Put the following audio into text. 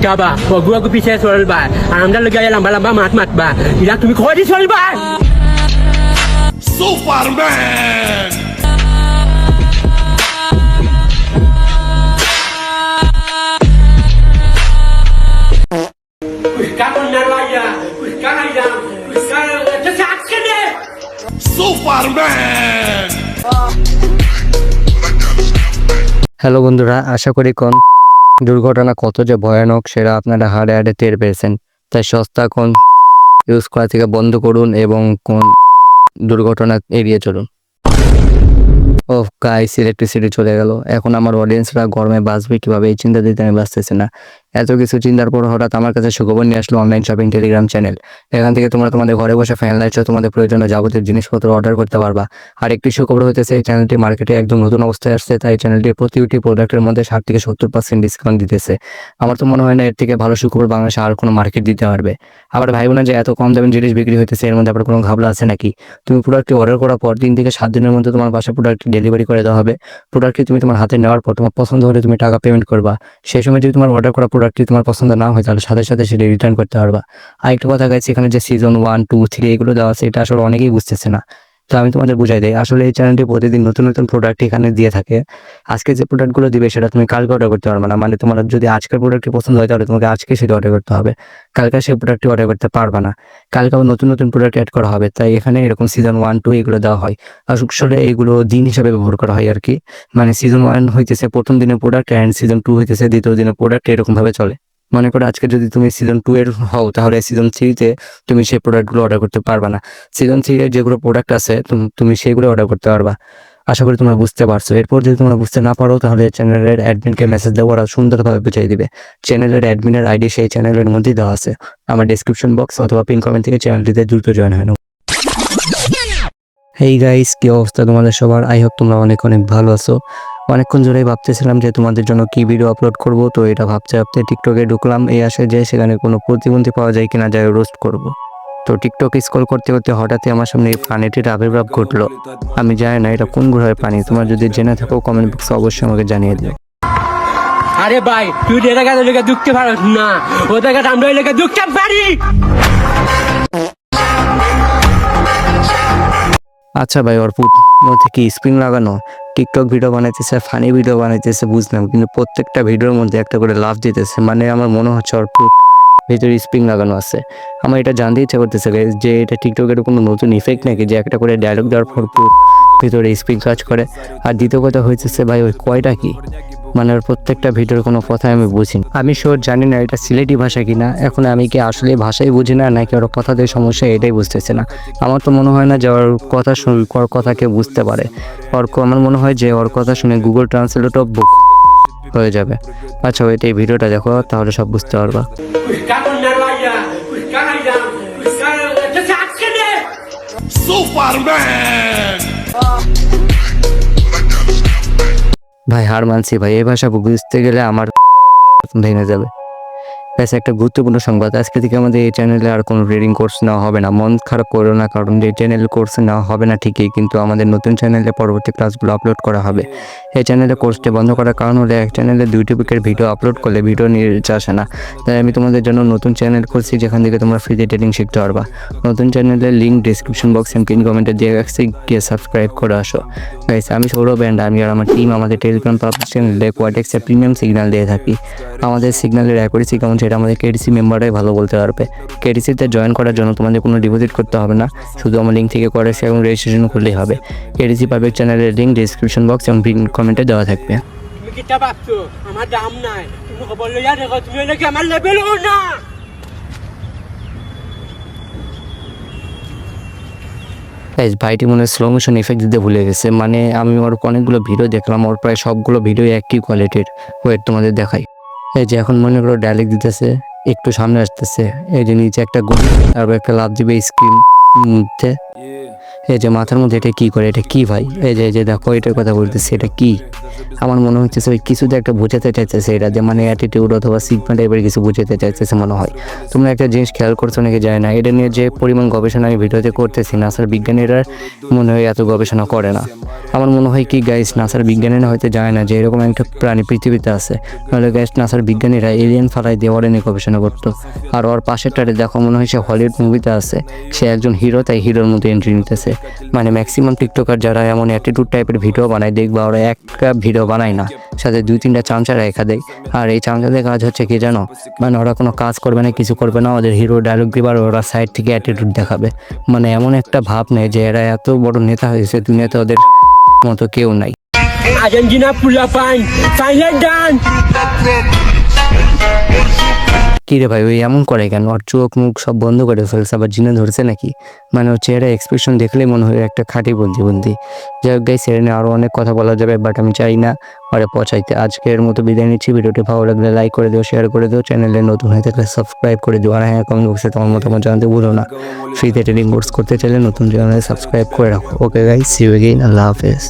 কিতাবা অগু অগু পিছে চলবা আর আমরা লগে লম্বা লম্বা মাত মাতবা ইরা তুমি কই চলবা. Superman! হ্যালো বন্ধুরা আশা করি কোন দুর্ঘটনা কত যে ভয়ানক, সেটা আপনারা হাড়ে হাড়ে টের পেয়েছেন। তাই সস্তা কোন ইউজ করা থেকে বন্ধ করুন এবং কোন দুর্ঘটনা এড়িয়ে চলুন। ও গাইস ইলেকট্রিসিটি চলে গেল। এখন আমার অডিয়েন্সরা গরমে বাঁচবে কীভাবে? এই চিন্তা দিতে আমি বাঁচতেছি না। এত কিছু চিন্তার পর হঠাৎ আমার কাছে সুখবর নিয়ে আসলো অনলাইন শপিং টেলিগ্রাম চ্যানেল এখান থেকে তোমরা তোমাদের ঘরে বসে ফ্যান লাইট তোমাদের প্রয়োজনীয় যাবতীয় জিনিসপত্র অর্ডার করতে পারবা। আর একটি সুখবর হতেছে এই চ্যানেলটি মার্কেটে একদম নতুন অবস্থায় আসছে, তাই চ্যানেলটি প্রতিটি প্রোডাক্টের মধ্যে ষাট থেকে সত্তর পার্সেন্ট ডিসকাউন্ট দিতেছে। আমার তো মনে হয় না, এর থেকে ভালো সুখবর বাংলাদেশে আর কোনো মার্কেট দিতে পারবে। আবার ভাই বোনা যে এত কম দামের জিনিস বিক্রি হইতেছে, এর মধ্যে আবার কোনো ঘাবলা আছে নাকি? তুমি প্রোডাক্টটি অর্ডার করার পর তিন থেকে সাত দিনের মধ্যে তোমার বাসা প্রোডাক্টটি ডেলিভারি করে দেওয়া হবে। প্রোডাক্টটি তুমি তোমার হাতে নেওয়ার পর তোমার পছন্দ হলে তুমি টাকা পেমেন্ট করবা। সেই সময় যদি তোমার অর্ডার করা প্রোডাক্টটি তোমার পছন্দ না হয়, তাহলে সাথে সাথে সেটা রিটার্ন করতে পারবা। আরেকটা কথা গেছে এখানে যে সিজন ওয়ান টু থ্রি এগুলো দেওয়া আছে, এটা আসলে অনেকেই বুঝতেছে না। তো আমি তোমাদের বুঝাই দিই। আসলে এই চ্যানেলটি প্রতিদিন নতুন নতুন প্রোডাক্ট এখানে দিয়ে থাকে। আজকে যে প্রোডাক্টগুলো দিবে সেটা তুমি কালকে অর্ডার করতে পারবে না। মানে তোমার যদি আজকের প্রোডাক্টটি পছন্দ হয় তাহলে তোমাকে আজকে সেটা অর্ডার করতে হবে। কালকে সেই প্রোডাক্টটি অর্ডার করতে পারবে না। কালকে আবার নতুন নতুন প্রোডাক্ট অ্যাড করা হবে। তাই এখানে এরকম সিজন ওয়ান টু এগুলো দেওয়া হয়। আসলে এগুলো দিন হিসাবে ব্যবহার করা হয় আর কি মানে সিজন ওয়ান হইতেছে প্রথম দিনের প্রোডাক্ট অ্যান্ড সিজন টু হইতেছে দ্বিতীয় দিনের প্রোডাক্ট এরকম ভাবে চলে। মনে করো আজকে যদি তুমি সিজন টু এর হও, তাহলে সিজন থ্রিতে তুমি সেই প্রোডাক্টগুলো অর্ডার করতে পারবে না। সিজন থ্রি এর যেগুলো প্রোডাক্ট আছে, তুম- সেগুলো অর্ডার করতে পারবা। আশা করি তোমরা বুঝতে পারছ। এরপর যদি তোমরা বুঝতে না পারো, তাহলে চ্যানেলের অ্যাডমিনকে মেসেজ দেবো ওরা সুন্দরভাবে বুঝিয়ে দিবে। চ্যানেলের অ্যাডমিনের আইডি সেই চ্যানেলের মধ্যেই দেওয়া আছে। আমার ডিসক্রিপশন বক্স অথবা পিন কমেন্ট থেকে চ্যানেলটিতে দ্রুত জয়েন হয় হেই গাইস কি অবস্থা তোমাদের সবার? আই হোপ তোমরা অনেক অনেক ভালো আছো। অনেকক্ষণ ধরেই ভাবতেছিলাম যে তোমাদের জন্য কি ভিডিও আপলোড করব, তো এটা ভাবতে ভাবতে টিকটকে ঢুকলাম, এই আসে যে সেখানে কোনো প্রতিবন্ধী পাওয়া যায় কিনা যায় রোস্ট করব। তো টিকটক স্ক্রল করতে করতে হঠাৎই আমার সামনে এই প্রাণীটির আবির্ভাব ঘটলো। আমি জানি না এটা কোন গ্রহের প্রাণী, তোমার যদি জেনে থাকো কমেন্ট বক্সে অবশ্যই আমাকে জানিয়ে দিও। আরে ভাই, তুই এটা কাছে লেগে দুঃখতে পারস না ওদের কাছে আমরা লেগে দুঃখতে পারি। আচ্ছা ভাই, ওর মধ্যে কি স্প্রিং লাগানো? টিকটক ভিডিও বানাইতেছে ফানি ভিডিও বানাইতেছে, বুঝলাম। কিন্তু প্রত্যেকটা ভিডিওর মধ্যে একটা করে লাভ দিতেছে। মানে আমার মনে হচ্ছে ওর ভিতরে স্প্রিং লাগানো আছে। আমার এটা জানতে ইচ্ছা করতেছে যে এটা টিকটকের কোনো নতুন ইফেক্ট নাকি? যে একটা করে ডায়লগ দেওয়ার পর ভিতরে স্প্রিং কাজ করে। আর দ্বিতীয় কথা হইতেছে ভাই, ওই কয়টা কি? মানে ওর প্রত্যেকটা ভিডিওর কোনো কথা আমি বুঝি না। আমি শোর জানি না এটা সিলেটি ভাষা কিনা, এখন আমি কি আসলে ভাষাই বুঝি না, নাকি ওর কথাতে সমস্যা এটাই বুঝতেছে না। আমার তো মনে হয় না যে ওর কথা শুন, ওর কথা কেউ বুঝতে পারে। ওর আমার মনে হয় যে ওর কথা শুনে গুগল ট্রান্সলেটও বুক হয়ে যাবে। আচ্ছা ওইটা এই ভিডিওটা দেখো, তাহলে সব বুঝতে পারবা। Buscamos ভাই হার মানছি ভাই এই ভাষা বুঝতে গেলে আমার ভেঙে যাবে। ব্যাস একটা গুরুত্বপূর্ণ সংবাদ। আজকে থেকে আমাদের এই চ্যানেলে আর কোনো রিডিং কোর্স নেওয়া হবে না। মন খারাপ করো না কারণ এই চ্যানেল কোর্স নেওয়া হবে না ঠিকই কিন্তু আমাদের নতুন চ্যানেলে পরবর্তী ক্লাসগুলো আপলোড করা হবে। এই চ্যানেলে কোর্সটি বন্ধ করার কারণ হলো এক চ্যানেলে দুইটি উইকের ভিডিও আপলোড করলে ভিডিও নিয়ে আসে না। তাই আমি তোমাদের জন্য নতুন চ্যানেল করছি যেখান থেকে তোমরা ফ্রিতে ট্রেনিং শিখতে পারবা। নতুন চ্যানেলের link description box and pin কমেন্টে দিয়ে রাখছি গিয়ে সাবস্ক্রাইব করে আসো। গাইস আমি সৌরভ ব্যান্ড আমি আর আমার টিম আমাদের টেলিগ্রাম পাবলিক চ্যানেলে কোয়াটেক্সের প্রিমিয়াম সিগন্যাল দিয়ে থাকি। আমাদের সিগন্যালের অ্যাকুরেসি কেমন সেটা আমাদের কেডিসি মেম্বাররাই ভালো বলতে পারবে। কেডিসিতে জয়েন করার জন্য তোমাদের কোনো ডিপোজিট করতে হবে না। শুধু আমার লিঙ্ক থেকে কোয়াটেক্স এবং রেজিস্ট্রেশন করলেই হবে। কেডিসি পাবলিক চ্যানেলের লিঙ্ক ডিসক্রিপশন বক্স এবং পিন কমেন্টে দেওয়া থাকবে। তুমি আমার দাম নাই। তুমি খবর লইয়া দেখো তুমি নাকি আমার লেভেল না? গাইজ ভাইটি মনে হয় স্লো মোশন ইফেক্ট দিতে ভুলে গেছে। মানে আমি ওর অনেকগুলো ভিডিও দেখলাম ওর প্রায় সবগুলো ভিডিও একই কোয়ালিটির ওয়েট তোমাদের দেখাই। এই যে এখন মনে করো ডায়লেক্ট দিতেছে, একটু সামনে আসতেছে। এই যে নিচে একটা গুলি তারপর একটা লাভ দিবে স্ক্রিন মধ্যে। এই যে মাথার মধ্যে এটা কি করে, এটা কি ভাই? এই যে যে দেখো, এটার কথা বলতেছি, এটা কি? আমার মনে হচ্ছে ওই কিছুতে একটা বোঝাতে চাইতেছে এটা, যে মানে অ্যাটিটিউড অথবা সিগমা টাইপের কিছু বুঝাতে চাইতেছে মনে হয়। তোমরা একটা জিনিস খেয়াল করছ নাকি যায় না, এটা নিয়ে যে পরিমাণ গবেষণা আমি ভিডিওতে করতেছি, নাসার বিজ্ঞানীরা মনে হয় এত গবেষণা করে না। আমার মনে হয় কি গাইস নাসার বিজ্ঞানীরা হয়তো যায় না যে এরকম একটা প্রাণী পৃথিবীতে আছে। নাহলে গাইস নাসার বিজ্ঞানীরা এলিয়েন ফালাই দিয়ে ওরা নিয়ে গবেষণা করতো। আর ওর পাশের পাশেরটারে দেখো, মনে হয় সে হলিউড মুভিতে আছে। সে একজন হিরো তাই হিরোর মতো এন্ট্রি নিতেছে। মানে ম্যাক্সিমাম টিকটকার যারা এমন অ্যাটিটিউড টাইপের ভিডিও বানায় দেখবা ওরা একটা ভিডিও বানায় না। সাথে দুই তিনটা চামচা রেখা দেয়। আর এই চামচাদের কাজ হচ্ছে কি জানো? মানে ওরা কোনো কাজ করবে না কিছু করবে না ওদের হিরো ডায়লগ দিবার ওরা সাইড থেকে অ্যাটিটিউড দেখাবে। মানে এমন একটা ভাব নেই যে এরা এত বড় নেতা হয়েছে দুনিয়াতে ওদের মতো কেউ নাই। আর্জেন্টিনা পুলা পান ফাইনাল ডান কিরে ভাই, ওই এমন করে কেন? ওর চোখ মুখ সব বন্ধ করে ফেলছে, আবার জিনে ধরছে নাকি? মানে ওর চেহারা এক্সপ্রেশন দেখলেই মনে হয় একটা খাঁটি বন্দি বন্দি যাই হোক গাই সেরেনে আরও অনেক কথা বলা যাবে বাট আমি চাই না পরে পচাইতে। আজকের মতো বিদায় নিচ্ছি, ভিডিওটি ভালো লাগলে লাইক করে দিও শেয়ার করে দিও চ্যানেলে নতুন হয়ে থাকলে সাবস্ক্রাইব করে দিও। আর হ্যাঁ কমেন্ট বক্সে তোমার মতামত জানাতে ভুলো না। ফ্রিতে ট্রেনিং কোর্স করতে চাইলে নতুন চ্যানেলে সাবস্ক্রাইব করে রাখো। Okay guy see you again আল্লাহ হাফেজ।